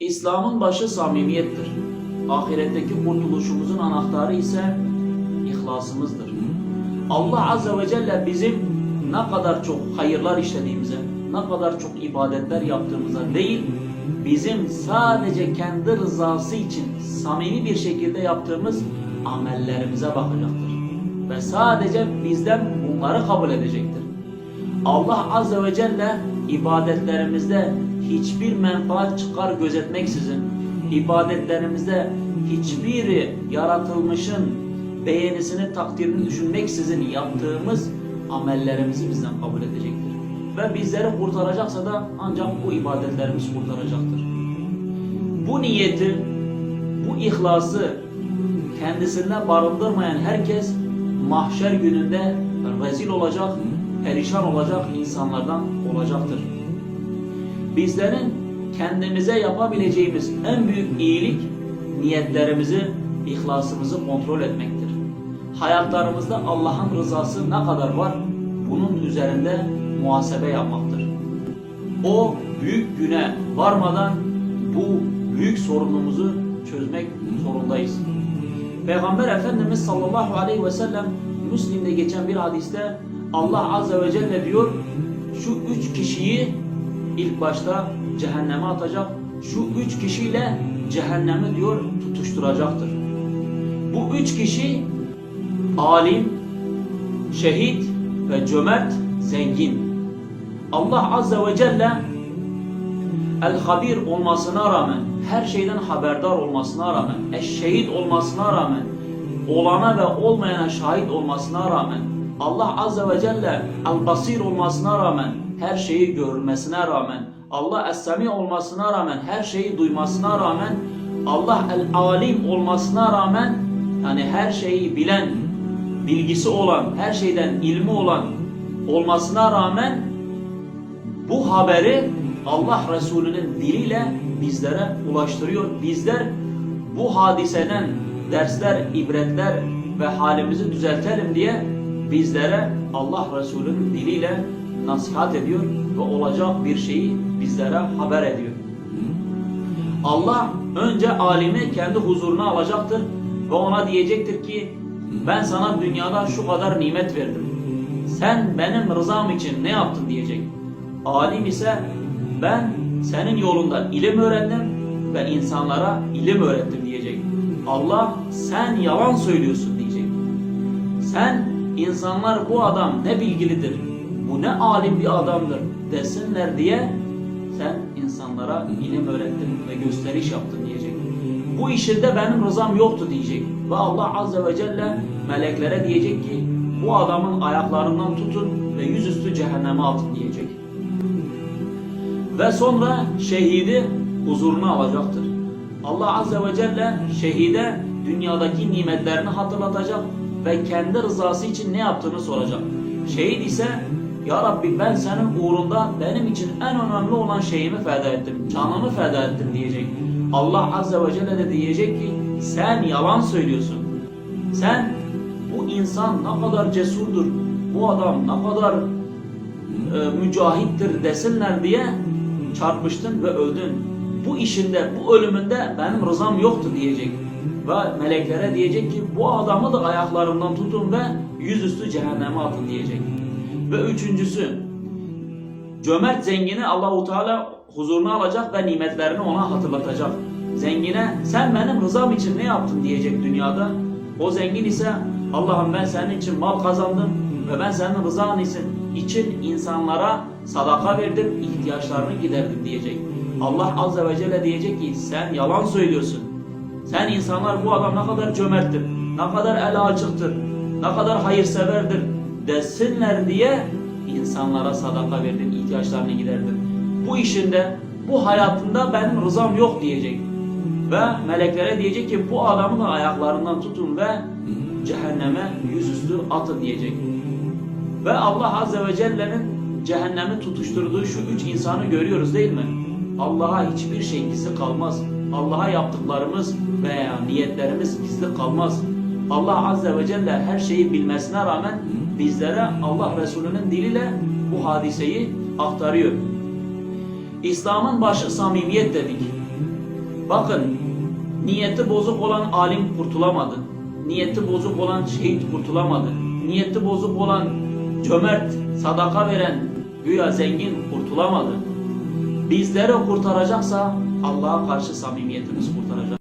İslam'ın başı samimiyettir. Ahiretteki kurtuluşumuzun anahtarı ise ihlasımızdır. Allah Azze ve Celle bizim ne kadar çok hayırlar işlediğimize, ne kadar çok ibadetler yaptığımıza değil, bizim sadece kendi rızası için samimi bir şekilde yaptığımız amellerimize bakacaktır. Ve sadece bizden bunları kabul edecektir. Allah Azze ve Celle ibadetlerimizde hiçbir menfaat çıkar gözetmeksizin, ibadetlerimizde hiçbir yaratılmışın beğenisini, takdirini düşünmeksizin yaptığımız amellerimizi bizden kabul edecektir. Ve bizleri kurtaracaksa da ancak bu ibadetlerimiz kurtaracaktır. Bu niyeti, bu ihlası kendisinde barındırmayan herkes mahşer gününde rezil olacak, perişan olacak insanlardan olacaktır. Bizlerin kendimize yapabileceğimiz en büyük iyilik niyetlerimizi, ihlasımızı kontrol etmektir. Hayatlarımızda Allah'ın rızası ne kadar var bunun üzerinde muhasebe yapmaktır. O büyük güne varmadan bu büyük sorunumuzu çözmek zorundayız. Peygamber Efendimiz sallallahu aleyhi ve sellem Müslim'de geçen bir hadiste Allah azze ve celle diyor şu üç kişiyi ilk başta cehenneme atacak. Şu üç kişiyle cehennemi diyor tutuşturacaktır. Bu üç kişi alim, şehit ve cömert, zengin. Allah azze ve celle el-habir olmasına rağmen, her şeyden haberdar olmasına rağmen, eş-şehit olmasına rağmen, olana ve olmayana şahit olmasına rağmen, Allah azze ve celle el-basir olmasına rağmen, her şeyi görmesine rağmen, Allah es-semi olmasına rağmen, her şeyi duymasına rağmen, Allah el-alim olmasına rağmen, yani her şeyi bilen, bilgisi olan, her şeyden ilmi olan olmasına rağmen bu haberi Allah Resulü'nün diliyle bizlere ulaştırıyor. Bizler bu hadiseden dersler, ibretler ve halimizi düzeltelim diye bizlere Allah Resulü'nün diliyle nasihat ediyor ve olacak bir şeyi bizlere haber ediyor. Allah önce alimi kendi huzuruna alacaktır ve ona diyecektir ki ben sana dünyada şu kadar nimet verdim. Sen benim rızam için ne yaptın diyecek. Alim ise ben senin yolunda ilim öğrendim ve insanlara ilim öğrettim diyecek. Allah sen yalan söylüyorsun diyecek. Sen insanlar bu adam ne bilgilidir, bu ne alim bir adamdır desinler diye sen insanlara ilim öğrettin ve gösteriş yaptın diyecek. Bu işinde benim rızam yoktu diyecek. Ve Allah Azze ve Celle meleklere diyecek ki bu adamın ayaklarından tutun ve yüzüstü cehenneme atın diyecek. Ve sonra şehidi huzuruna alacaktır. Allah Azze ve Celle şehide dünyadaki nimetlerini hatırlatacak ve kendi rızası için ne yaptığını soracak. Şehit ise Ya Rabbi ben senin uğrunda benim için en önemli olan şeyimi feda ettim, canımı feda ettim diyecek. Allah Azze ve Celle de diyecek ki sen yalan söylüyorsun. Sen bu insan ne kadar cesurdur, bu adam ne kadar e, mücahittir desinler diye çarpıştın ve öldün. Bu işinde, bu ölümünde benim rızam yoktu diyecek. Ve meleklere diyecek ki bu adamı da ayaklarından tutun ve yüzüstü cehenneme atın diyecek. Ve üçüncüsü, cömert zengini Allahu Teala huzuruna alacak ve nimetlerini ona hatırlatacak. Zengine sen benim rızam için ne yaptın diyecek dünyada. O zengin ise Allah'ım ben senin için mal kazandım ve ben senin rızan için, için insanlara sadaka verdim, ihtiyaçlarını giderdim diyecek. Allah Azze ve Celle diyecek ki sen yalan söylüyorsun. Sen insanlar bu adam ne kadar cömerttir, ne kadar el açıktır, ne kadar hayırseverdir desinler diye insanlara sadaka verdin, ihtiyaçlarını giderdin. Bu işinde, bu hayatında benim rızam yok diyecek. Ve meleklere diyecek ki bu adamı da ayaklarından tutun ve cehenneme yüzüstü atın diyecek. Ve Allah Azze ve Celle'nin cehennemi tutuşturduğu şu üç insanı görüyoruz değil mi? Allah'a hiçbir şey kalmaz. Allah'a yaptıklarımız veya niyetlerimiz gizli kalmaz. Allah Azze ve Celle her şeyi bilmesine rağmen bizlere Allah Resulü'nün diliyle bu hadiseyi aktarıyor. İslam'ın başı samimiyet dedik. Bakın niyeti bozuk olan alim kurtulamadı. Niyeti bozuk olan şehit kurtulamadı. Niyeti bozuk olan cömert, sadaka veren güya zengin kurtulamadı. Bizleri kurtaracaksa Allah'a karşı samimiyetimiz kurtaracak.